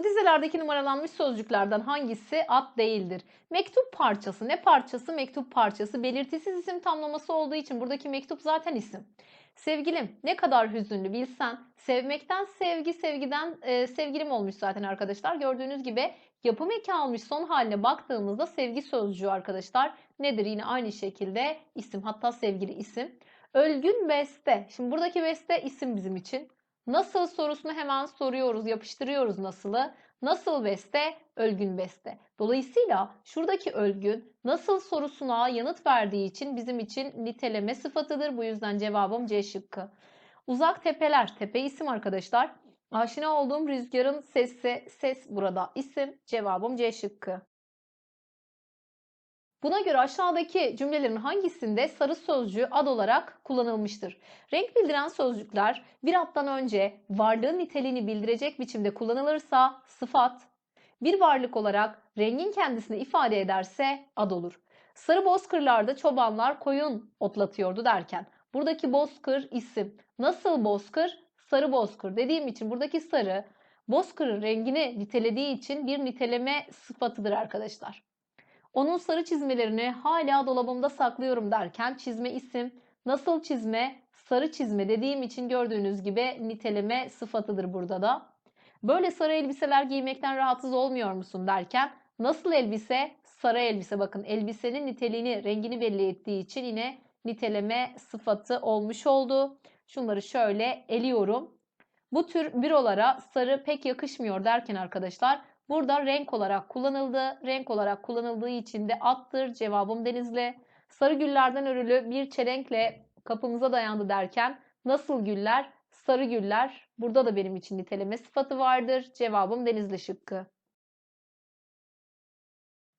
Bu dizelerdeki numaralanmış sözcüklerden hangisi ad değildir? Mektup parçası. Ne parçası? Mektup parçası. Belirtisiz isim tamlaması olduğu için buradaki mektup zaten isim. Sevgilim ne kadar hüzünlü bilsen. Sevmekten sevgi, sevgiden e, sevgilim olmuş zaten arkadaşlar. Gördüğünüz gibi yapım eki almış son haline baktığımızda sevgi sözcüğü arkadaşlar nedir? Yine aynı şekilde isim hatta sevgili isim. Ölgün beste. Şimdi buradaki beste isim bizim için. Nasıl sorusunu hemen soruyoruz, yapıştırıyoruz nasılı. Nasıl beste? Ölgün beste. Dolayısıyla şuradaki ölgün nasıl sorusuna yanıt verdiği için bizim için niteleme sıfatıdır. Bu yüzden cevabım C şıkkı. Uzak tepeler. Tepe isim arkadaşlar. Aşina olduğum rüzgarın sesi, ses burada isim. Cevabım C şıkkı. Buna göre aşağıdaki cümlelerin hangisinde sarı sözcüğü ad olarak kullanılmıştır? Renk bildiren sözcükler bir addan önce varlığın niteliğini bildirecek biçimde kullanılırsa sıfat, bir varlık olarak rengin kendisini ifade ederse ad olur. Sarı bozkırlarda çobanlar koyun otlatıyordu derken buradaki bozkır isim. Nasıl bozkır? Sarı bozkır dediğim için buradaki sarı bozkırın rengini nitelediği için bir niteleme sıfatıdır arkadaşlar. Onun sarı çizmelerini hala dolabımda saklıyorum derken çizme isim. Nasıl çizme? Sarı çizme dediğim için gördüğünüz gibi niteleme sıfatıdır burada da. Böyle sarı elbiseler giymekten rahatsız olmuyor musun derken nasıl elbise? Sarı elbise bakın elbisenin niteliğini, rengini belli ettiği için yine niteleme sıfatı olmuş oldu. Şunları şöyle eliyorum. Bu tür bürolara sarı pek yakışmıyor derken arkadaşlar Burada renk olarak kullanıldı. Renk olarak kullanıldığı için de attır. Cevabım denizli. Sarı güllerden örülü bir çelenkle kapımıza dayandı derken nasıl güller? Sarı güller. Burada da benim için niteleme sıfatı vardır. Cevabım denizli şıkkı.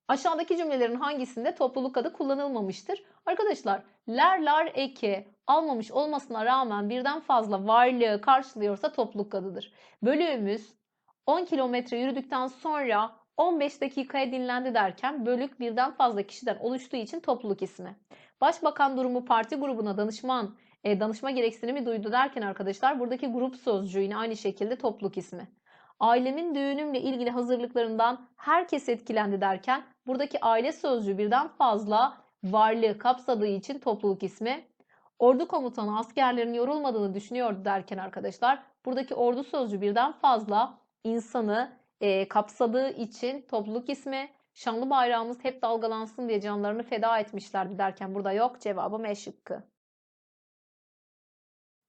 Aşağıdaki cümlelerin hangisinde topluluk adı kullanılmamıştır? Arkadaşlar ler lar eki almamış olmasına rağmen birden fazla varlığı karşılıyorsa topluluk adıdır. Bölüğümüz 10 kilometre yürüdükten sonra 15 dakikaya dinlendi derken bölük birden fazla kişiden oluştuğu için topluluk ismi. Başbakan durumu parti grubuna danışman, e, danışma gereksinimi duydu derken arkadaşlar buradaki grup sözcüğü yine aynı şekilde topluluk ismi. Ailemin düğünümle ilgili hazırlıklarından herkes etkilendi derken buradaki aile sözcüğü birden fazla varlığı kapsadığı için topluluk ismi. Ordu komutanı askerlerin yorulmadığını düşünüyordu derken arkadaşlar buradaki ordu sözcüğü birden fazla insanı e, kapsadığı için topluluk ismi şanlı bayrağımız hep dalgalansın diye canlarını feda etmişlerdi derken burada yok. Cevabım E şıkkı.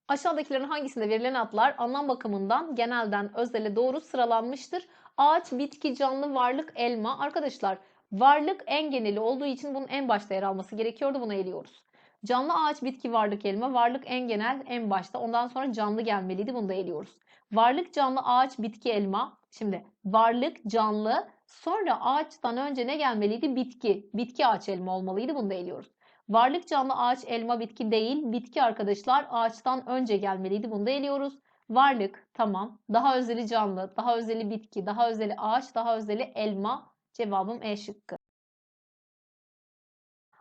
Aşağıdakilerin hangisinde verilen adlar anlam bakımından genelden özele doğru sıralanmıştır? Ağaç, bitki, canlı, varlık, elma. Arkadaşlar varlık en geneli olduğu için bunun en başta yer alması gerekiyordu. Bunu eliyoruz. Canlı ağaç, bitki, varlık, elma. Varlık en genel en başta. Ondan sonra canlı gelmeliydi. Bunu da eliyoruz. Varlık canlı ağaç, bitki, elma. Şimdi varlık canlı sonra ağaçtan önce ne gelmeliydi? Bitki. Bitki ağaç elma olmalıydı. Bunu da eliyoruz. Varlık canlı ağaç elma bitki değil. Bitki arkadaşlar ağaçtan önce gelmeliydi. Bunu da eliyoruz. Varlık tamam. Daha özeli canlı, daha özeli bitki, daha özeli ağaç, daha özeli elma. Cevabım E şıkkı.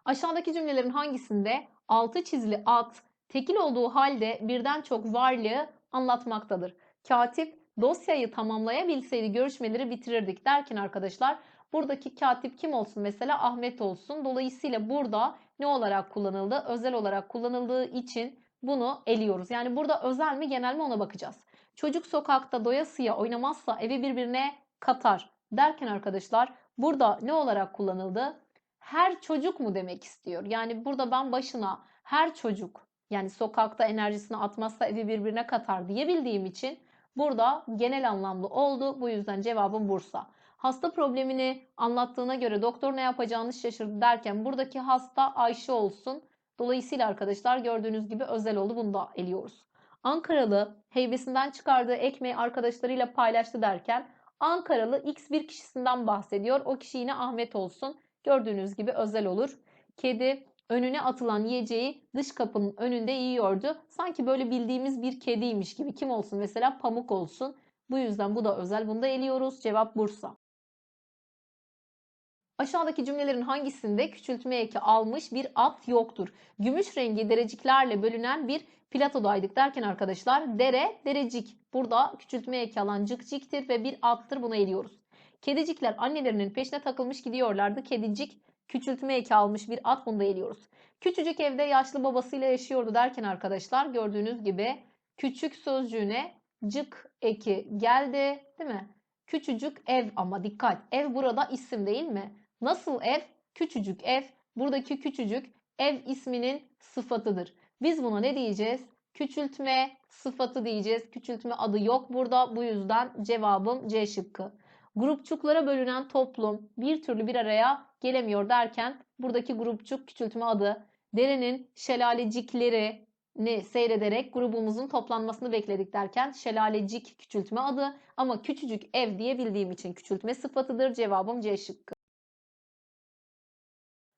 Aşağıdaki cümlelerin hangisinde altı çizili at tekil olduğu halde birden çok varlığı anlatmaktadır? Katip dosyayı tamamlayabilseydi görüşmeleri bitirirdik derken arkadaşlar buradaki katip kim olsun mesela Ahmet olsun. Dolayısıyla burada ne olarak kullanıldı? Özel olarak kullanıldığı için bunu eliyoruz. Yani burada özel mi genel mi ona bakacağız. Çocuk sokakta doyasıya oynamazsa evi birbirine katar derken arkadaşlar burada ne olarak kullanıldı? Her çocuk mu demek istiyor? Yani burada ben başına her çocuk yani sokakta enerjisini atmazsa evi birbirine katar diyebildiğim için Burada genel anlamlı oldu. Bu yüzden cevabım Bursa. Hasta problemini anlattığına göre doktor ne yapacağını şaşırdı derken buradaki hasta Ayşe olsun. Dolayısıyla arkadaşlar gördüğünüz gibi özel oldu. Bunu da eliyoruz. Ankaralı heybesinden çıkardığı ekmeği arkadaşlarıyla paylaştı derken Ankaralı X bir kişisinden bahsediyor. O kişi yine Ahmet olsun. Gördüğünüz gibi özel olur. Kedi önüne atılan yiyeceği dış kapının önünde yiyordu. Sanki böyle bildiğimiz bir kediymiş gibi. Kim olsun mesela pamuk olsun. Bu yüzden bu da özel. Bunu da eliyoruz. Cevap Bursa. Aşağıdaki cümlelerin hangisinde küçültme eki almış bir at yoktur? Gümüş rengi dereciklerle bölünen bir platodaydık derken arkadaşlar dere derecik. Burada küçültme eki alan cıkciktir ve bir attır buna eliyoruz. Kedicikler annelerinin peşine takılmış gidiyorlardı. Kedicik küçültme eki almış bir at bunu da eliyoruz. Küçücük evde yaşlı babasıyla yaşıyordu derken arkadaşlar gördüğünüz gibi küçük sözcüğüne cık eki geldi değil mi? Küçücük ev ama dikkat ev burada isim değil mi? Nasıl ev? Küçücük ev. Buradaki küçücük ev isminin sıfatıdır. Biz buna ne diyeceğiz? Küçültme sıfatı diyeceğiz. Küçültme adı yok burada. Bu yüzden cevabım C şıkkı. Grupçuklara bölünen toplum bir türlü bir araya gelemiyor derken buradaki grupçuk küçültme adı. Derenin şelaleciklerini seyrederek grubumuzun toplanmasını bekledik derken şelalecik küçültme adı ama küçücük ev diye bildiğim için küçültme sıfatıdır. Cevabım C şıkkı.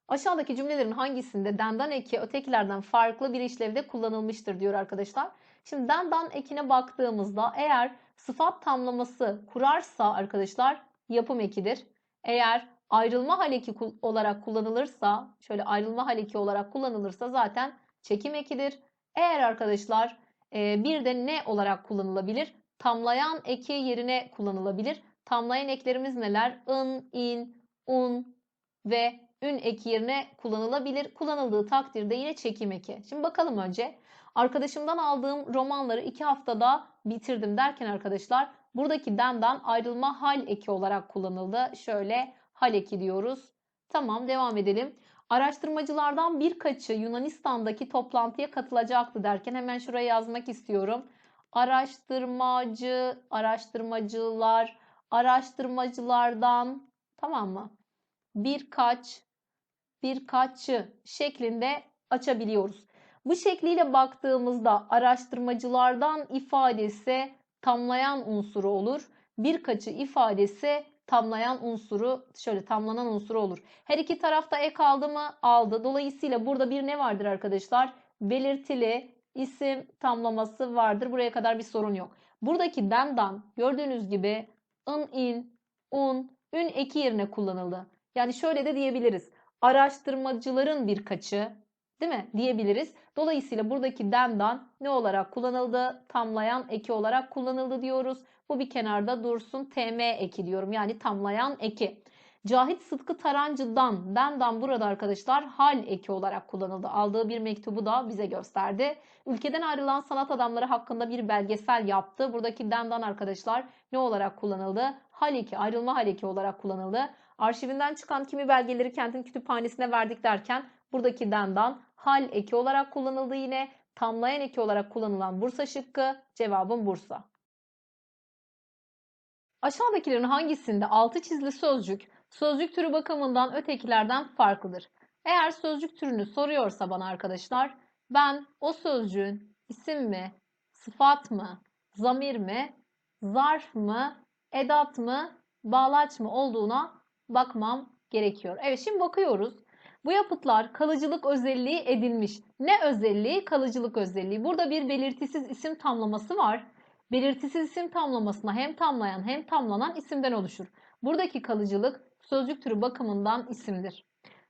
Aşağıdaki cümlelerin hangisinde dendan eki ötekilerden farklı bir işlevde kullanılmıştır diyor arkadaşlar. Şimdi dendan ekine baktığımızda eğer sıfat tamlaması kurarsa arkadaşlar yapım ekidir. Eğer ayrılma haleki olarak kullanılırsa, şöyle ayrılma haleki olarak kullanılırsa zaten çekim ekidir. Eğer arkadaşlar e, bir de ne olarak kullanılabilir? Tamlayan eki yerine kullanılabilir. Tamlayan eklerimiz neler? ın, in, un ve ün eki yerine kullanılabilir. Kullanıldığı takdirde yine çekim eki. Şimdi bakalım önce. Arkadaşımdan aldığım romanları iki haftada bitirdim derken arkadaşlar buradaki dendan ayrılma hal eki olarak kullanıldı. Şöyle hal eki diyoruz. Tamam devam edelim. Araştırmacılardan birkaçı Yunanistan'daki toplantıya katılacaktı derken hemen şuraya yazmak istiyorum. Araştırmacı, araştırmacılar, araştırmacılardan tamam mı? Birkaç, birkaçı şeklinde açabiliyoruz. Bu şekliyle baktığımızda araştırmacılardan ifadesi tamlayan unsuru olur. Birkaçı ifadesi tamlayan unsuru şöyle tamlanan unsuru olur. Her iki tarafta ek aldı mı? Aldı. Dolayısıyla burada bir ne vardır arkadaşlar? Belirtili isim tamlaması vardır. Buraya kadar bir sorun yok. Buradaki dendan gördüğünüz gibi ın, in, un, ün eki yerine kullanıldı. Yani şöyle de diyebiliriz. Araştırmacıların birkaçı değil mi diyebiliriz. Dolayısıyla buradaki dendan ne olarak kullanıldı? Tamlayan eki olarak kullanıldı diyoruz. Bu bir kenarda dursun. TM eki diyorum. Yani tamlayan eki. Cahit Sıtkı Tarancı'dan, dendan burada arkadaşlar hal eki olarak kullanıldı. Aldığı bir mektubu da bize gösterdi. Ülkeden ayrılan sanat adamları hakkında bir belgesel yaptı. Buradaki dendan arkadaşlar ne olarak kullanıldı? Hal eki, ayrılma hal eki olarak kullanıldı. Arşivinden çıkan kimi belgeleri kentin kütüphanesine verdik derken buradaki dendan hal eki olarak kullanıldı yine. Tamlayan eki olarak kullanılan Bursa şıkkı. Cevabım Bursa. Aşağıdakilerin hangisinde altı çizili sözcük sözcük türü bakımından ötekilerden farklıdır? Eğer sözcük türünü soruyorsa bana arkadaşlar ben o sözcüğün isim mi, sıfat mı, zamir mi, zarf mı, edat mı, bağlaç mı olduğuna bakmam gerekiyor. Evet şimdi bakıyoruz. Bu yapıtlar kalıcılık özelliği edinmiş. Ne özelliği? Kalıcılık özelliği. Burada bir belirtisiz isim tamlaması var. Belirtisiz isim tamlamasına hem tamlayan hem tamlanan isimden oluşur. Buradaki kalıcılık sözcük türü bakımından isimdir.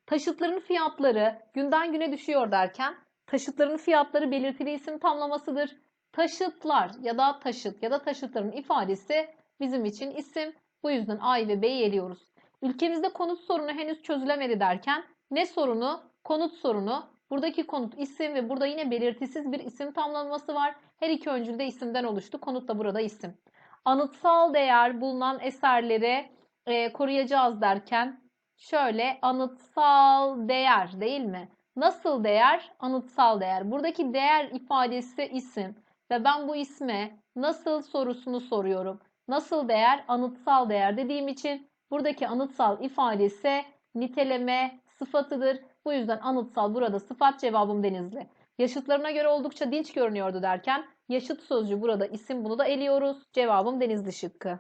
Taşıtların fiyatları günden güne düşüyor derken taşıtların fiyatları belirtili isim tamlamasıdır. Taşıtlar ya da taşıt ya da taşıtların ifadesi bizim için isim. Bu yüzden A ve B'yi eliyoruz. Ülkemizde konut sorunu henüz çözülemedi derken ne sorunu? Konut sorunu. Buradaki konut isim ve burada yine belirtisiz bir isim tamlaması var. Her iki öncül de isimden oluştu. Konut da burada isim. Anıtsal değer bulunan eserleri e, koruyacağız derken şöyle anıtsal değer değil mi? Nasıl değer? Anıtsal değer. Buradaki değer ifadesi isim ve ben bu isme nasıl sorusunu soruyorum. Nasıl değer? Anıtsal değer dediğim için buradaki anıtsal ifadesi niteleme sıfatıdır. Bu yüzden anıtsal burada sıfat cevabım Denizli. Yaşıtlarına göre oldukça dinç görünüyordu derken yaşıt sözcüğü burada isim bunu da eliyoruz. Cevabım Denizli şıkkı.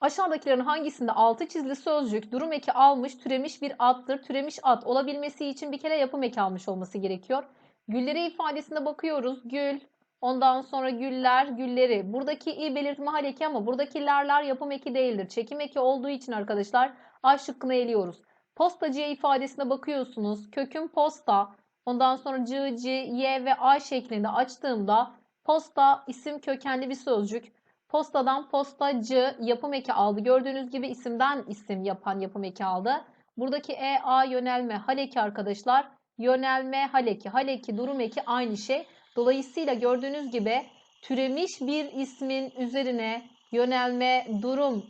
Aşağıdakilerin hangisinde altı çizili sözcük durum eki almış türemiş bir addır. Türemiş ad olabilmesi için bir kere yapım eki almış olması gerekiyor. Gülleri ifadesine bakıyoruz. Gül, Ondan sonra güller, gülleri. Buradaki i belirtme hal eki ama buradaki lerler yapım eki değildir. Çekim eki olduğu için arkadaşlar A şıkkını eliyoruz. Postacıya ifadesine bakıyorsunuz. Kökün posta. Ondan sonra c, c, y ve a şeklinde açtığımda posta isim kökenli bir sözcük. Postadan postacı yapım eki aldı. Gördüğünüz gibi isimden isim yapan yapım eki aldı. Buradaki e, a yönelme hal eki arkadaşlar. Yönelme hal eki. Hal eki durum eki aynı şey. Dolayısıyla gördüğünüz gibi türemiş bir ismin üzerine yönelme durum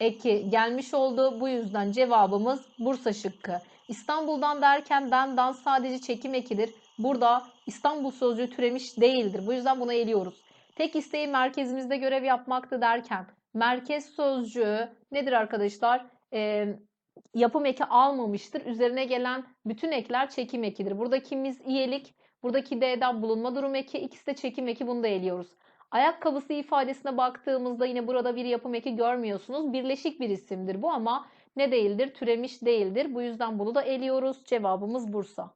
eki gelmiş oldu. Bu yüzden cevabımız Bursa şıkkı. İstanbul'dan derken dan sadece çekim ekidir. Burada İstanbul sözcüğü türemiş değildir. Bu yüzden buna eliyoruz. Tek isteği merkezimizde görev yapmaktı derken merkez sözcüğü nedir arkadaşlar? Ee, yapım eki almamıştır. Üzerine gelen bütün ekler çekim ekidir. Buradakimiz iyelik, buradaki D'den bulunma durum eki, ikisi de çekim eki bunu da eliyoruz. Ayakkabısı ifadesine baktığımızda yine burada bir yapım eki görmüyorsunuz. Birleşik bir isimdir bu ama ne değildir? Türemiş değildir. Bu yüzden bunu da eliyoruz. Cevabımız Bursa.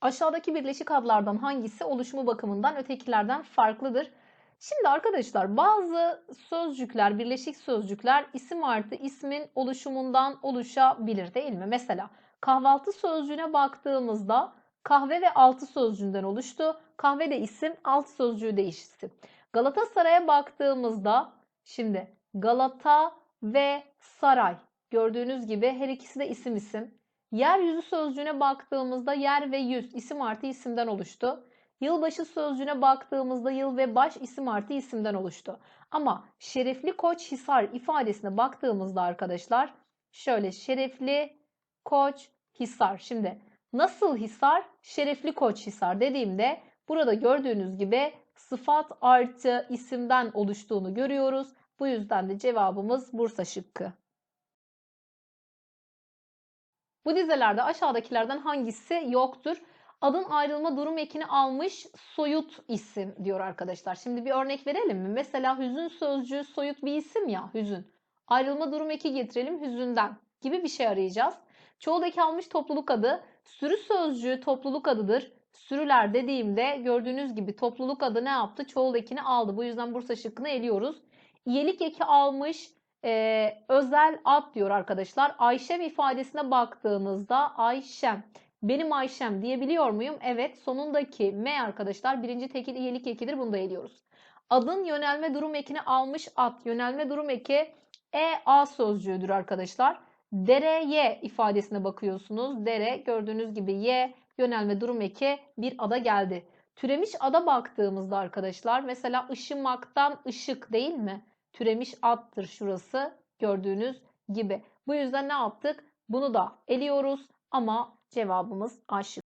Aşağıdaki birleşik adlardan hangisi oluşumu bakımından ötekilerden farklıdır? Şimdi arkadaşlar bazı sözcükler, birleşik sözcükler isim artı ismin oluşumundan oluşabilir değil mi? Mesela kahvaltı sözcüğüne baktığımızda kahve ve altı sözcüğünden oluştu. Kahve de isim, alt sözcüğü de isim. Galatasaray'a baktığımızda şimdi Galata ve saray gördüğünüz gibi her ikisi de isim isim. Yeryüzü sözcüğüne baktığımızda yer ve yüz isim artı isimden oluştu. Yılbaşı sözcüğüne baktığımızda yıl ve baş isim artı isimden oluştu. Ama şerefli koç hisar ifadesine baktığımızda arkadaşlar şöyle şerefli koç hisar. Şimdi nasıl hisar? Şerefli koç hisar dediğimde burada gördüğünüz gibi sıfat artı isimden oluştuğunu görüyoruz. Bu yüzden de cevabımız Bursa şıkkı. Bu dizelerde aşağıdakilerden hangisi yoktur? Adın ayrılma durum ekini almış soyut isim diyor arkadaşlar. Şimdi bir örnek verelim mi? Mesela hüzün sözcüğü soyut bir isim ya hüzün. Ayrılma durum eki getirelim hüzünden gibi bir şey arayacağız. Çoğul eki almış topluluk adı. Sürü sözcüğü topluluk adıdır. Sürüler dediğimde gördüğünüz gibi topluluk adı ne yaptı? Çoğul ekini aldı. Bu yüzden Bursa şıkkını eliyoruz. İyelik eki almış e, özel ad diyor arkadaşlar. Ayşem ifadesine baktığınızda Ayşem. Benim Ayşem diyebiliyor muyum? Evet. Sonundaki M arkadaşlar birinci tekil iyelik ekidir. Bunu da eliyoruz. Adın yönelme durum ekini almış ad. Yönelme durum eki E A sözcüğüdür arkadaşlar. Dere Y ifadesine bakıyorsunuz. Dere gördüğünüz gibi Y yönelme durum eki bir ada geldi. Türemiş ada baktığımızda arkadaşlar mesela ışımaktan ışık değil mi? Türemiş addır şurası gördüğünüz gibi. Bu yüzden ne yaptık? Bunu da eliyoruz ama cevabımız A şıkkı.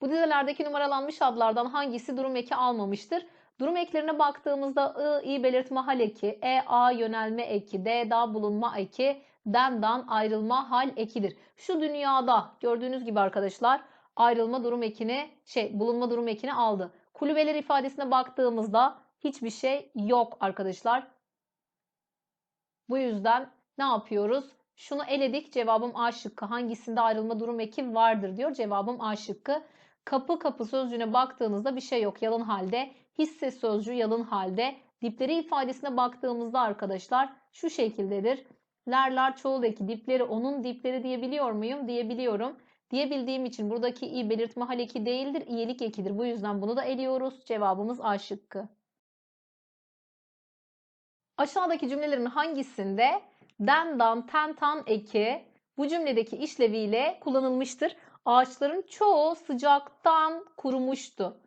Bu dizelerdeki numaralanmış adlardan hangisi durum eki almamıştır? Durum eklerine baktığımızda I, I belirtme hal eki, E, A yönelme eki, D, da bulunma eki, den, dan ayrılma hal ekidir. Şu dünyada gördüğünüz gibi arkadaşlar ayrılma durum ekini, şey bulunma durum ekini aldı. Kulübeler ifadesine baktığımızda hiçbir şey yok arkadaşlar. Bu yüzden ne yapıyoruz? Şunu eledik. Cevabım A şıkkı. Hangisinde ayrılma durum eki vardır diyor. Cevabım A şıkkı. Kapı kapı sözcüğüne baktığınızda bir şey yok yalın halde. Hisse sözcüğü yalın halde. Dipleri ifadesine baktığımızda arkadaşlar şu şekildedir. Lerler çoğul eki dipleri onun dipleri diyebiliyor muyum? Diyebiliyorum. Diyebildiğim için buradaki i belirtme hal eki değildir. İyelik ekidir. Bu yüzden bunu da eliyoruz. Cevabımız A şıkkı. Aşağıdaki cümlelerin hangisinde den, dan, ten, tan eki bu cümledeki işleviyle kullanılmıştır? Ağaçların çoğu sıcaktan kurumuştu.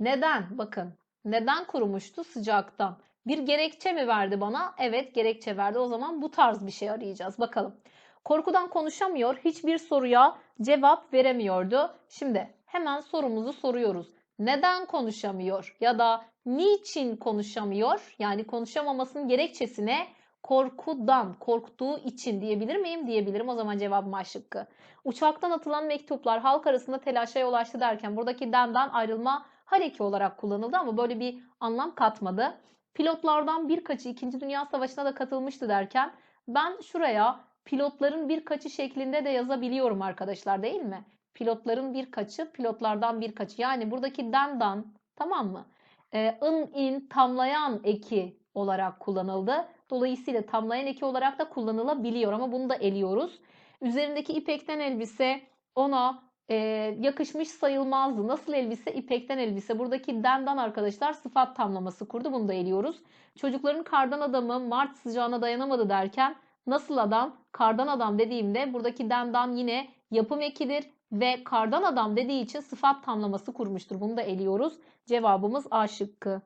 Neden? Bakın. Neden kurumuştu? Sıcaktan. Bir gerekçe mi verdi bana? Evet gerekçe verdi. O zaman bu tarz bir şey arayacağız. Bakalım. Korkudan konuşamıyor. Hiçbir soruya cevap veremiyordu. Şimdi hemen sorumuzu soruyoruz. Neden konuşamıyor? Ya da niçin konuşamıyor? Yani konuşamamasının gerekçesine korkudan, korktuğu için diyebilir miyim? Diyebilirim. O zaman cevabım A şıkkı. Uçaktan atılan mektuplar halk arasında telaşa yol açtı derken buradaki denden ayrılma hareki olarak kullanıldı ama böyle bir anlam katmadı. Pilotlardan birkaçı 2. Dünya Savaşı'na da katılmıştı derken ben şuraya pilotların birkaçı şeklinde de yazabiliyorum arkadaşlar değil mi? Pilotların birkaçı, pilotlardan birkaçı. Yani buradaki dendan tamam mı? Ee, ın, in tamlayan eki olarak kullanıldı. Dolayısıyla tamlayan eki olarak da kullanılabiliyor ama bunu da eliyoruz. Üzerindeki ipekten elbise ona e, yakışmış sayılmazdı. Nasıl elbise? İpekten elbise. Buradaki dendan arkadaşlar sıfat tamlaması kurdu. Bunu da eliyoruz. Çocukların kardan adamı Mart sıcağına dayanamadı derken nasıl adam? Kardan adam dediğimde buradaki dendan yine yapım ekidir ve kardan adam dediği için sıfat tamlaması kurmuştur. Bunu da eliyoruz. Cevabımız A şıkkı.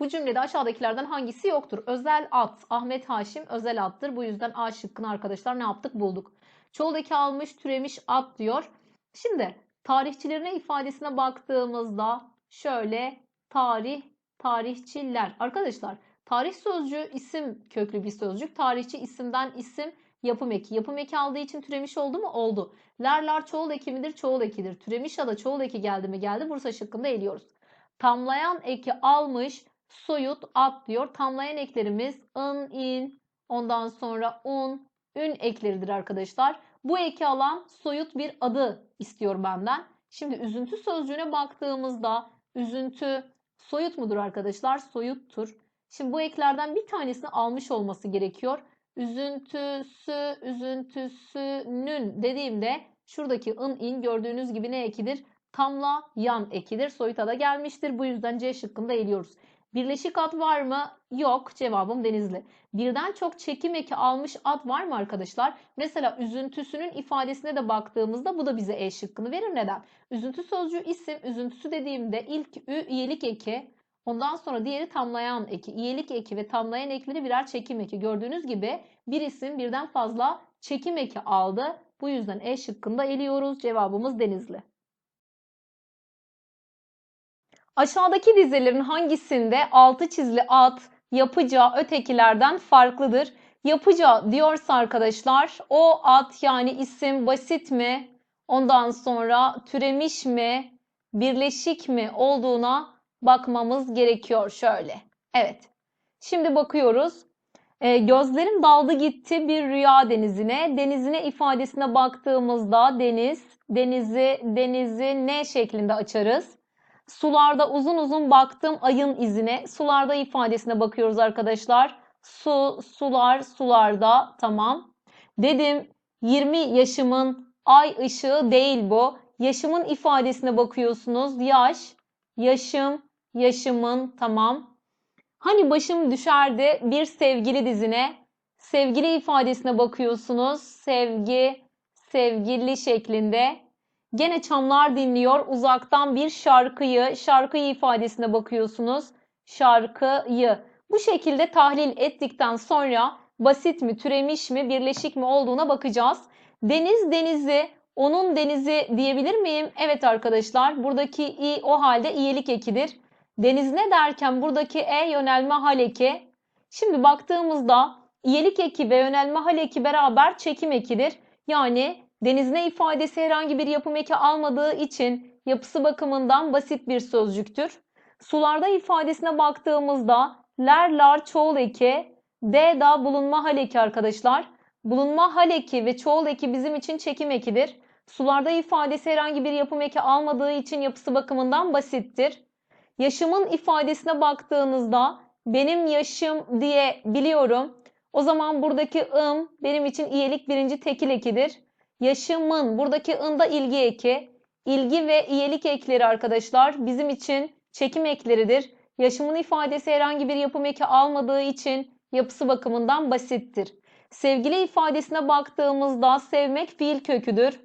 Bu cümlede aşağıdakilerden hangisi yoktur? Özel at. Ahmet Haşim özel attır. Bu yüzden A şıkkını arkadaşlar ne yaptık? Bulduk. Çoğuldaki almış, türemiş at diyor. Şimdi tarihçilerine ifadesine baktığımızda şöyle tarih, tarihçiler. Arkadaşlar tarih sözcüğü isim köklü bir sözcük. Tarihçi isimden isim yapım eki. Yapım eki aldığı için türemiş oldu mu? Oldu. Lerler çoğul eki midir? Çoğul ekidir. Türemiş ya da çoğul eki geldi mi? Geldi. Bursa şıkkında eliyoruz. Tamlayan eki almış, soyut at diyor. Tamlayan eklerimiz ın, in, ondan sonra un, ün ekleridir arkadaşlar. Bu eki alan soyut bir adı istiyor benden. Şimdi üzüntü sözcüğüne baktığımızda üzüntü soyut mudur arkadaşlar? Soyuttur. Şimdi bu eklerden bir tanesini almış olması gerekiyor. Üzüntüsü, üzüntüsünün dediğimde şuradaki ın in gördüğünüz gibi ne ekidir? Tamla yan ekidir. Soyuta da gelmiştir. Bu yüzden C şıkkında eliyoruz. Birleşik at var mı? Yok. Cevabım Denizli. Birden çok çekim eki almış at var mı arkadaşlar? Mesela üzüntüsünün ifadesine de baktığımızda bu da bize E şıkkını verir. Neden? Üzüntü sözcüğü isim. Üzüntüsü dediğimde ilk ü iyilik eki. Ondan sonra diğeri tamlayan eki. İyilik eki ve tamlayan ekleri birer çekim eki. Gördüğünüz gibi bir isim birden fazla çekim eki aldı. Bu yüzden E şıkkında eliyoruz. Cevabımız Denizli. Aşağıdaki dizelerin hangisinde altı çizili at yapacağı ötekilerden farklıdır? Yapacağı diyorsa arkadaşlar o at yani isim basit mi? Ondan sonra türemiş mi? Birleşik mi olduğuna bakmamız gerekiyor şöyle. Evet. Şimdi bakıyoruz. E, gözlerim daldı gitti bir rüya denizine. Denizine ifadesine baktığımızda deniz, denizi, denizi ne şeklinde açarız? Sularda uzun uzun baktım ayın izine. Sularda ifadesine bakıyoruz arkadaşlar. Su, sular, sularda. Tamam. Dedim 20 yaşımın ay ışığı değil bu. Yaşımın ifadesine bakıyorsunuz. Yaş, yaşım, yaşımın. Tamam. Hani başım düşerdi bir sevgili dizine. Sevgili ifadesine bakıyorsunuz. Sevgi, sevgili şeklinde. Gene çamlar dinliyor uzaktan bir şarkıyı, şarkıyı ifadesine bakıyorsunuz. Şarkıyı. Bu şekilde tahlil ettikten sonra basit mi, türemiş mi, birleşik mi olduğuna bakacağız. Deniz denizi, onun denizi diyebilir miyim? Evet arkadaşlar buradaki i o halde iyilik ekidir. Deniz ne derken buradaki e yönelme hal eki. Şimdi baktığımızda iyilik eki ve yönelme hal eki beraber çekim ekidir. Yani deniz ne ifadesi herhangi bir yapım eki almadığı için yapısı bakımından basit bir sözcüktür. Sularda ifadesine baktığımızda ler lar çoğul eki, d da bulunma hal eki arkadaşlar. Bulunma hal eki ve çoğul eki bizim için çekim ekidir. Sularda ifadesi herhangi bir yapım eki almadığı için yapısı bakımından basittir. Yaşımın ifadesine baktığınızda benim yaşım diye biliyorum. O zaman buradaki ım benim için iyilik birinci tekil ekidir. Yaşımın buradaki ında ilgi eki. İlgi ve iyilik ekleri arkadaşlar bizim için çekim ekleridir. Yaşımın ifadesi herhangi bir yapım eki almadığı için yapısı bakımından basittir. Sevgili ifadesine baktığımızda sevmek fiil köküdür.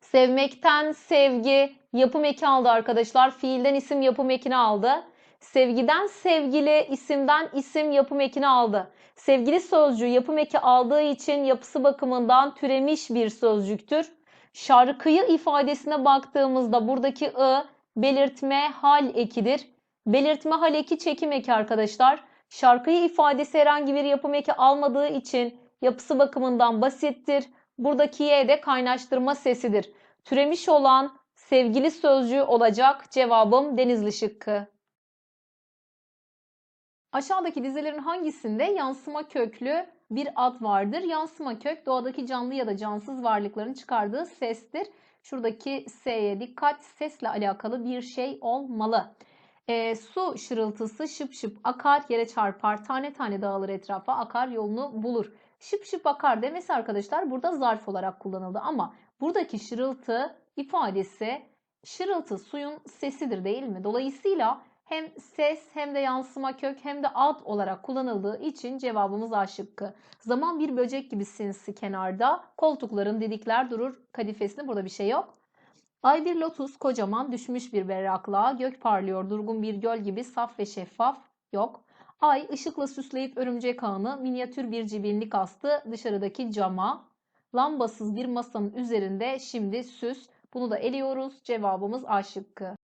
Sevmekten sevgi yapım eki aldı arkadaşlar. Fiilden isim yapım ekini aldı. Sevgiden sevgili, isimden isim yapım ekini aldı. Sevgili sözcüğü yapım eki aldığı için yapısı bakımından türemiş bir sözcüktür. Şarkıyı ifadesine baktığımızda buradaki ı belirtme hal ekidir. Belirtme hal eki çekim eki arkadaşlar. Şarkıyı ifadesi herhangi bir yapım eki almadığı için yapısı bakımından basittir. Buradaki y de kaynaştırma sesidir. Türemiş olan sevgili sözcüğü olacak. Cevabım Denizli şıkkı. Aşağıdaki dizelerin hangisinde yansıma köklü bir ad vardır. Yansıma kök doğadaki canlı ya da cansız varlıkların çıkardığı sestir. Şuradaki S'ye dikkat. Sesle alakalı bir şey olmalı. E, su şırıltısı şıp şıp akar yere çarpar tane tane dağılır etrafa akar yolunu bulur. Şıp şıp akar demesi arkadaşlar burada zarf olarak kullanıldı ama buradaki şırıltı ifadesi şırıltı suyun sesidir değil mi? Dolayısıyla hem ses hem de yansıma kök hem de ad olarak kullanıldığı için cevabımız A şıkkı. Zaman bir böcek gibi sinsi kenarda koltukların didikler durur kadifesinde burada bir şey yok. Ay bir lotus kocaman düşmüş bir berraklığa gök parlıyor durgun bir göl gibi saf ve şeffaf yok. Ay ışıkla süsleyip örümcek ağını minyatür bir cibinlik astı dışarıdaki cama. Lambasız bir masanın üzerinde şimdi süs. Bunu da eliyoruz. Cevabımız A şıkkı.